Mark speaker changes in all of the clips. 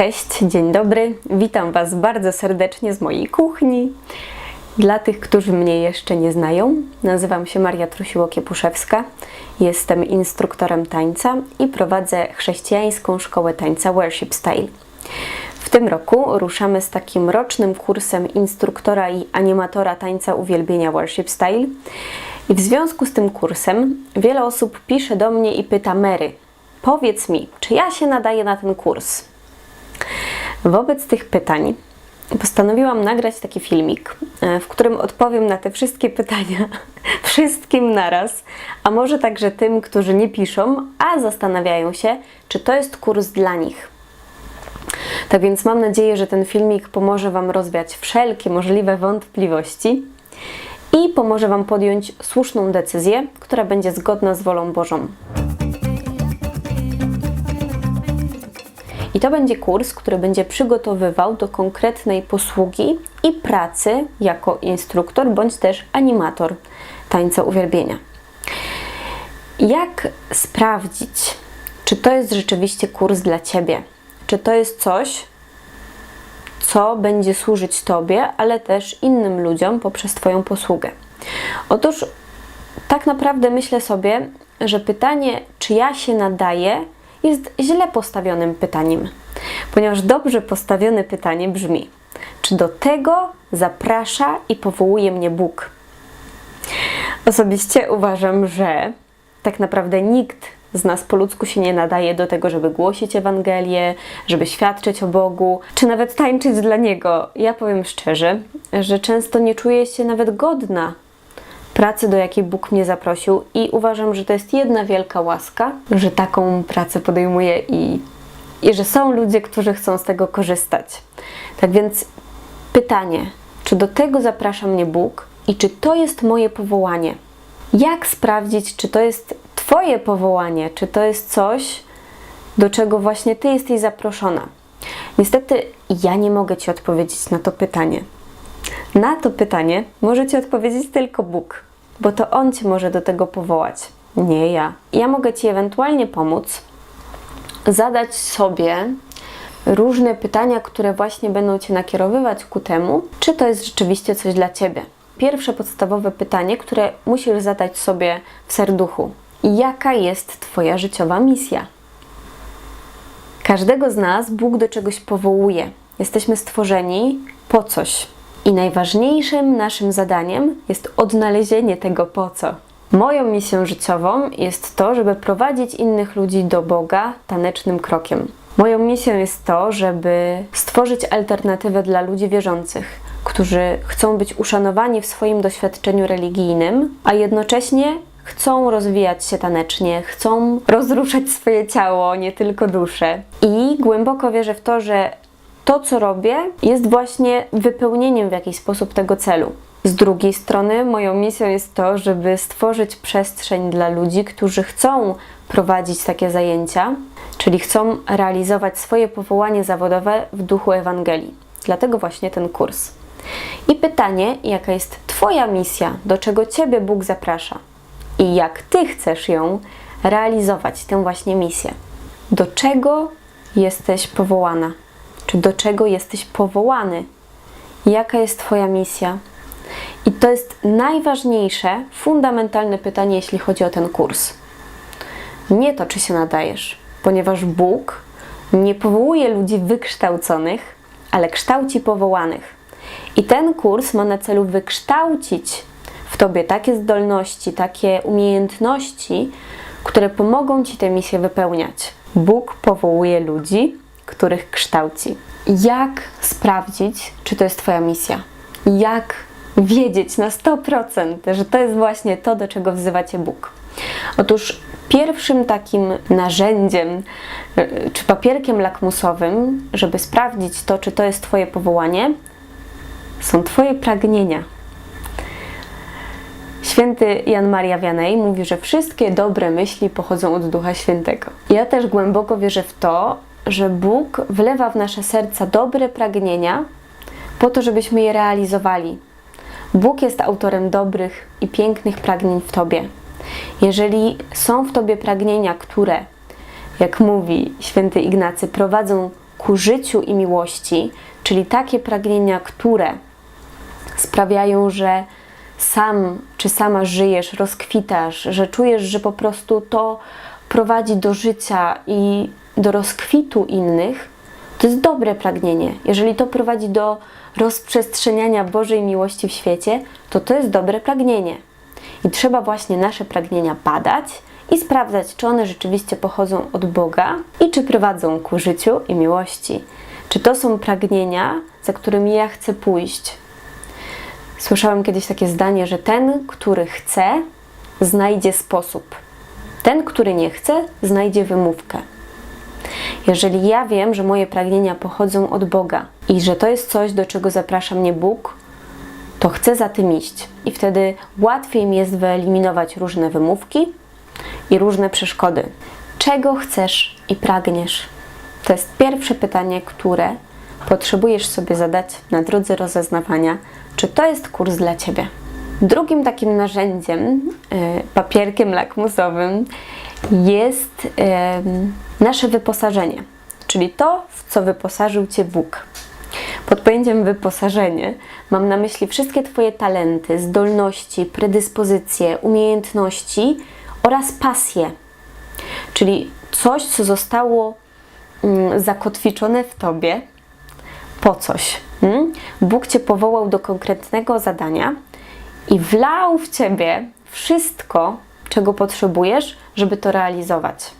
Speaker 1: Cześć, dzień dobry. Witam Was bardzo serdecznie z mojej kuchni. Dla tych, którzy mnie jeszcze nie znają, nazywam się Maria Trusiło-Kiepuszewska. Jestem instruktorem tańca i prowadzę chrześcijańską szkołę tańca Worship Style. W tym roku ruszamy z takim rocznym kursem instruktora i animatora tańca uwielbienia Worship Style. I w związku z tym kursem wiele osób pisze do mnie i pyta Mary, powiedz mi, czy ja się nadaję na ten kurs? Wobec tych pytań postanowiłam nagrać taki filmik, e, w którym odpowiem na te wszystkie pytania wszystkim naraz, a może także tym, którzy nie piszą, a zastanawiają się, czy to jest kurs dla nich. Tak więc mam nadzieję, że ten filmik pomoże Wam rozwiać wszelkie możliwe wątpliwości i pomoże Wam podjąć słuszną decyzję, która będzie zgodna z wolą Bożą. I to będzie kurs, który będzie przygotowywał do konkretnej posługi i pracy jako instruktor bądź też animator tańca uwielbienia. Jak sprawdzić, czy to jest rzeczywiście kurs dla Ciebie? Czy to jest coś, co będzie służyć Tobie, ale też innym ludziom poprzez Twoją posługę? Otóż tak naprawdę myślę sobie, że pytanie, czy ja się nadaję, jest źle postawionym pytaniem, ponieważ dobrze postawione pytanie brzmi: czy do tego zaprasza i powołuje mnie Bóg? Osobiście uważam, że tak naprawdę nikt z nas po ludzku się nie nadaje do tego, żeby głosić Ewangelię, żeby świadczyć o Bogu, czy nawet tańczyć dla Niego. Ja powiem szczerze, że często nie czuję się nawet godna pracy, do jakiej Bóg mnie zaprosił, i uważam, że to jest jedna wielka łaska, że taką pracę podejmuję i, i że są ludzie, którzy chcą z tego korzystać. Tak więc pytanie, czy do tego zaprasza mnie Bóg i czy to jest moje powołanie? Jak sprawdzić, czy to jest Twoje powołanie, czy to jest coś, do czego właśnie Ty jesteś zaproszona? Niestety, ja nie mogę Ci odpowiedzieć na to pytanie. Na to pytanie może Ci odpowiedzieć tylko Bóg, bo to On Cię może do tego powołać, nie ja. Ja mogę Ci ewentualnie pomóc zadać sobie różne pytania, które właśnie będą Cię nakierowywać ku temu, czy to jest rzeczywiście coś dla Ciebie. Pierwsze podstawowe pytanie, które musisz zadać sobie w serduchu: jaka jest Twoja życiowa misja? Każdego z nas Bóg do czegoś powołuje. Jesteśmy stworzeni po coś. I najważniejszym naszym zadaniem jest odnalezienie tego po co. Moją misją życiową jest to, żeby prowadzić innych ludzi do Boga tanecznym krokiem. Moją misją jest to, żeby stworzyć alternatywę dla ludzi wierzących, którzy chcą być uszanowani w swoim doświadczeniu religijnym, a jednocześnie chcą rozwijać się tanecznie, chcą rozruszać swoje ciało, nie tylko duszę. I głęboko wierzę w to, że to, co robię, jest właśnie wypełnieniem w jakiś sposób tego celu. Z drugiej strony, moją misją jest to, żeby stworzyć przestrzeń dla ludzi, którzy chcą prowadzić takie zajęcia, czyli chcą realizować swoje powołanie zawodowe w duchu Ewangelii. Dlatego właśnie ten kurs. I pytanie, jaka jest Twoja misja, do czego Ciebie Bóg zaprasza i jak Ty chcesz ją realizować, tę właśnie misję. Do czego jesteś powołana? Czy do czego jesteś powołany? Jaka jest Twoja misja? I to jest najważniejsze, fundamentalne pytanie, jeśli chodzi o ten kurs. Nie to, czy się nadajesz, ponieważ Bóg nie powołuje ludzi wykształconych, ale kształci powołanych. I ten kurs ma na celu wykształcić w tobie takie zdolności, takie umiejętności, które pomogą ci tę misję wypełniać. Bóg powołuje ludzi, których kształci. Jak sprawdzić, czy to jest Twoja misja? Jak wiedzieć na 100%, że to jest właśnie to, do czego wzywa Cię Bóg? Otóż pierwszym takim narzędziem e, czy papierkiem lakmusowym, żeby sprawdzić to, czy to jest Twoje powołanie, są Twoje pragnienia. Święty Jan Maria Wianej mówi, że wszystkie dobre myśli pochodzą od Ducha Świętego. Ja też głęboko wierzę w to, że Bóg wlewa w nasze serca dobre pragnienia po to, żebyśmy je realizowali. Bóg jest autorem dobrych i pięknych pragnień w Tobie. Jeżeli są w Tobie pragnienia, które, jak mówi święty Ignacy, prowadzą ku życiu i miłości, czyli takie pragnienia, które sprawiają, że sam czy sama żyjesz, rozkwitasz, że czujesz, że po prostu to prowadzi do życia i do rozkwitu innych, to jest dobre pragnienie. Jeżeli to prowadzi do rozprzestrzeniania Bożej miłości w świecie, to to jest dobre pragnienie. I trzeba właśnie nasze pragnienia badać i sprawdzać, czy one rzeczywiście pochodzą od Boga i czy prowadzą ku życiu i miłości. Czy to są pragnienia, za którymi ja chcę pójść. Słyszałem kiedyś takie zdanie, że ten, który chce, znajdzie sposób. Ten, który nie chce, znajdzie wymówkę. Jeżeli ja wiem, że moje pragnienia pochodzą od Boga i że to jest coś, do czego zaprasza mnie Bóg, to chcę za tym iść. I wtedy łatwiej mi jest wyeliminować różne wymówki i różne przeszkody. Czego chcesz i pragniesz? To jest pierwsze pytanie, które potrzebujesz sobie zadać na drodze rozeznawania, czy to jest kurs dla Ciebie. Drugim takim narzędziem, y, papierkiem lakmusowym, jest nasze wyposażenie, czyli to, w co wyposażył Cię Bóg. Pod pojęciem wyposażenie mam na myśli wszystkie Twoje talenty, zdolności, predyspozycje, umiejętności oraz pasje, czyli coś, co zostało mm, zakotwiczone w Tobie po coś. Mm? Bóg Cię powołał do konkretnego zadania i wlał w Ciebie wszystko, czego potrzebujesz, żeby to realizować.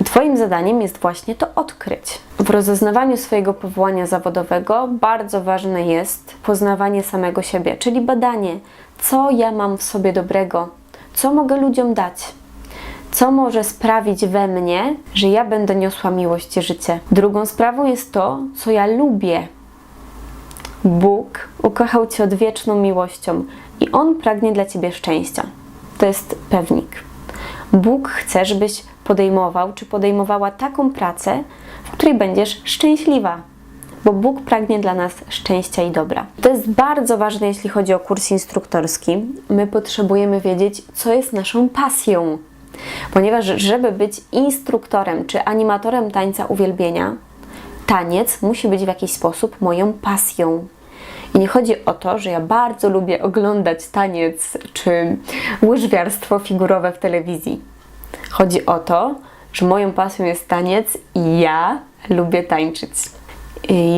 Speaker 1: I Twoim zadaniem jest właśnie to odkryć. W rozeznawaniu swojego powołania zawodowego bardzo ważne jest poznawanie samego siebie, czyli badanie, co ja mam w sobie dobrego, co mogę ludziom dać, co może sprawić we mnie, że ja będę niosła miłość i życie. Drugą sprawą jest to, co ja lubię. Bóg ukochał Cię odwieczną miłością i On pragnie dla Ciebie szczęścia. To jest pewnik. Bóg chce, żebyś podejmował czy podejmowała taką pracę, w której będziesz szczęśliwa, bo Bóg pragnie dla nas szczęścia i dobra. To jest bardzo ważne, jeśli chodzi o kurs instruktorski. My potrzebujemy wiedzieć, co jest naszą pasją, ponieważ, żeby być instruktorem czy animatorem tańca uwielbienia, taniec musi być w jakiś sposób moją pasją. I nie chodzi o to, że ja bardzo lubię oglądać taniec czy łyżwiarstwo figurowe w telewizji. Chodzi o to, że moją pasją jest taniec i ja lubię tańczyć.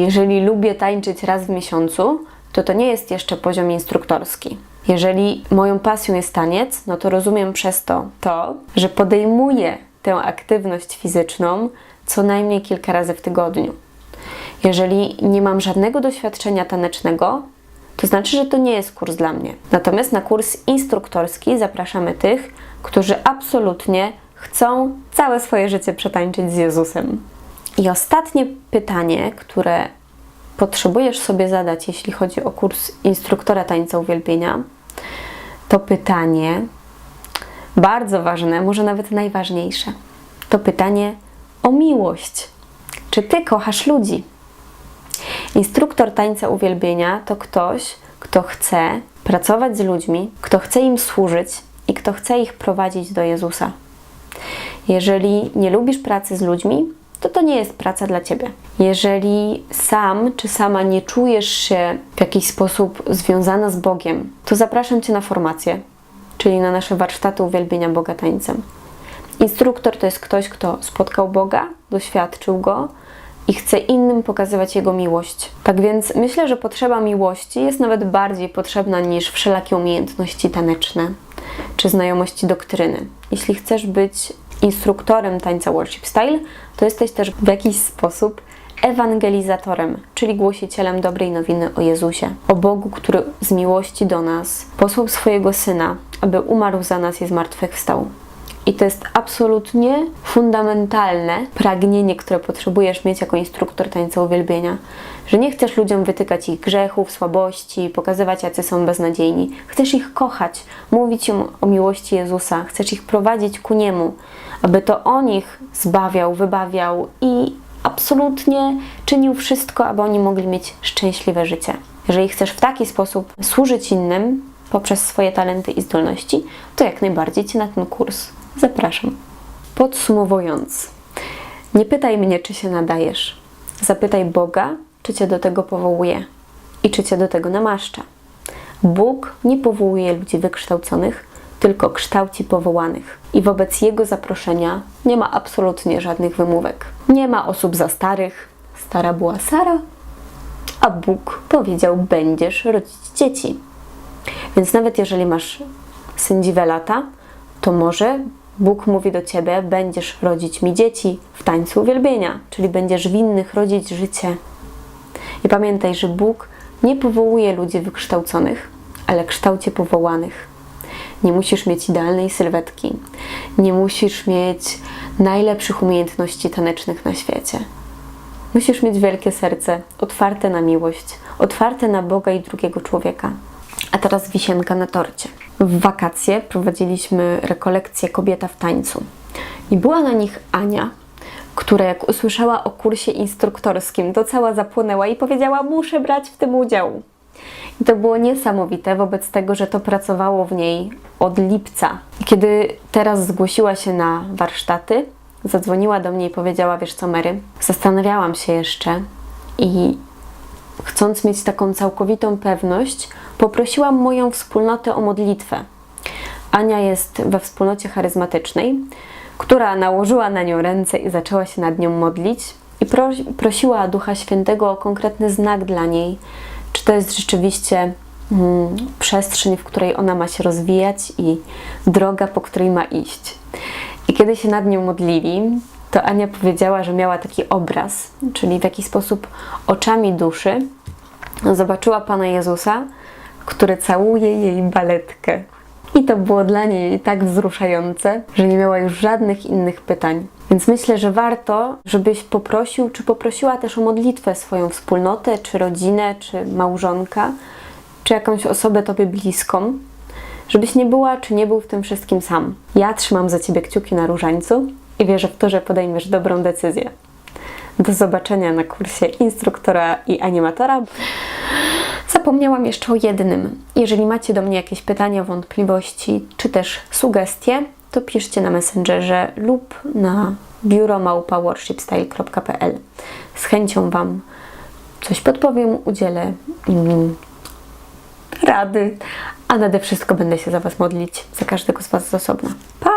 Speaker 1: Jeżeli lubię tańczyć raz w miesiącu, to to nie jest jeszcze poziom instruktorski. Jeżeli moją pasją jest taniec, no to rozumiem przez to to, że podejmuję tę aktywność fizyczną co najmniej kilka razy w tygodniu. Jeżeli nie mam żadnego doświadczenia tanecznego, to znaczy, że to nie jest kurs dla mnie. Natomiast na kurs instruktorski zapraszamy tych, którzy absolutnie chcą całe swoje życie przetańczyć z Jezusem. I ostatnie pytanie, które potrzebujesz sobie zadać, jeśli chodzi o kurs instruktora tańca uwielbienia, to pytanie bardzo ważne, może nawet najważniejsze. To pytanie o miłość. Czy ty kochasz ludzi? Instruktor tańca uwielbienia to ktoś, kto chce pracować z ludźmi, kto chce im służyć i kto chce ich prowadzić do Jezusa. Jeżeli nie lubisz pracy z ludźmi, to to nie jest praca dla ciebie. Jeżeli sam czy sama nie czujesz się w jakiś sposób związana z Bogiem, to zapraszam cię na formację, czyli na nasze warsztaty uwielbienia Boga tańcem. Instruktor to jest ktoś, kto spotkał Boga, doświadczył go i chce innym pokazywać Jego miłość. Tak więc myślę, że potrzeba miłości jest nawet bardziej potrzebna niż wszelakie umiejętności taneczne czy znajomości doktryny. Jeśli chcesz być instruktorem tańca worship style, to jesteś też w jakiś sposób ewangelizatorem, czyli głosicielem dobrej nowiny o Jezusie, o Bogu, który z miłości do nas posłał swojego Syna, aby umarł za nas i zmartwychwstał. I to jest absolutnie fundamentalne pragnienie, które potrzebujesz mieć jako instruktor tańca uwielbienia. Że nie chcesz ludziom wytykać ich grzechów, słabości, pokazywać, jacy są beznadziejni. Chcesz ich kochać, mówić im o miłości Jezusa, chcesz ich prowadzić ku Niemu, aby to On ich zbawiał, wybawiał i absolutnie czynił wszystko, aby oni mogli mieć szczęśliwe życie. Jeżeli chcesz w taki sposób służyć innym poprzez swoje talenty i zdolności, to jak najbardziej Cię na ten kurs zapraszam. Podsumowując, nie pytaj mnie, czy się nadajesz. Zapytaj Boga, czy Cię do tego powołuje i czy Cię do tego namaszcza. Bóg nie powołuje ludzi wykształconych, tylko kształci powołanych. I wobec Jego zaproszenia nie ma absolutnie żadnych wymówek. Nie ma osób za starych. Stara była Sara, a Bóg powiedział: Będziesz rodzić dzieci. Więc nawet jeżeli masz sędziwe lata, to może Bóg mówi do ciebie: Będziesz rodzić mi dzieci w tańcu uwielbienia, czyli będziesz winnych rodzić życie. I pamiętaj, że Bóg nie powołuje ludzi wykształconych, ale kształcie powołanych. Nie musisz mieć idealnej sylwetki, nie musisz mieć najlepszych umiejętności tanecznych na świecie. Musisz mieć wielkie serce, otwarte na miłość, otwarte na Boga i drugiego człowieka. A teraz wisienka na torcie. W wakacje prowadziliśmy rekolekcję Kobieta w tańcu. I była na nich Ania, która jak usłyszała o kursie instruktorskim, to cała zapłonęła i powiedziała: Muszę brać w tym udział. I to było niesamowite wobec tego, że to pracowało w niej od lipca. I kiedy teraz zgłosiła się na warsztaty, zadzwoniła do mnie i powiedziała: Wiesz co, Mary, zastanawiałam się jeszcze i chcąc mieć taką całkowitą pewność, poprosiłam moją wspólnotę o modlitwę. Ania jest we wspólnocie charyzmatycznej, która nałożyła na nią ręce i zaczęła się nad nią modlić i pro, prosiła Ducha Świętego o konkretny znak dla niej, czy to jest rzeczywiście mm, przestrzeń, w której ona ma się rozwijać i droga, po której ma iść. I kiedy się nad nią modlili, to Ania powiedziała, że miała taki obraz, czyli w jakiś sposób oczami duszy zobaczyła Pana Jezusa, który całuje jej baletkę. I to było dla niej tak wzruszające, że nie miała już żadnych innych pytań. Więc myślę, że warto, żebyś poprosił, czy poprosiła też o modlitwę swoją wspólnotę, czy rodzinę, czy małżonka, czy jakąś osobę tobie bliską, żebyś nie była, czy nie był w tym wszystkim sam. Ja trzymam za ciebie kciuki na różańcu i wierzę w to, że podejmiesz dobrą decyzję. Do zobaczenia na kursie instruktora i animatora. Zapomniałam jeszcze o jednym. Jeżeli macie do mnie jakieś pytania, wątpliwości, czy też sugestie, to piszcie na Messengerze lub na biuromałpa.worshipstyle.pl. Z chęcią Wam coś podpowiem, udzielę mm, rady, a nade wszystko będę się za Was modlić, za każdego z Was z osobna. Pa!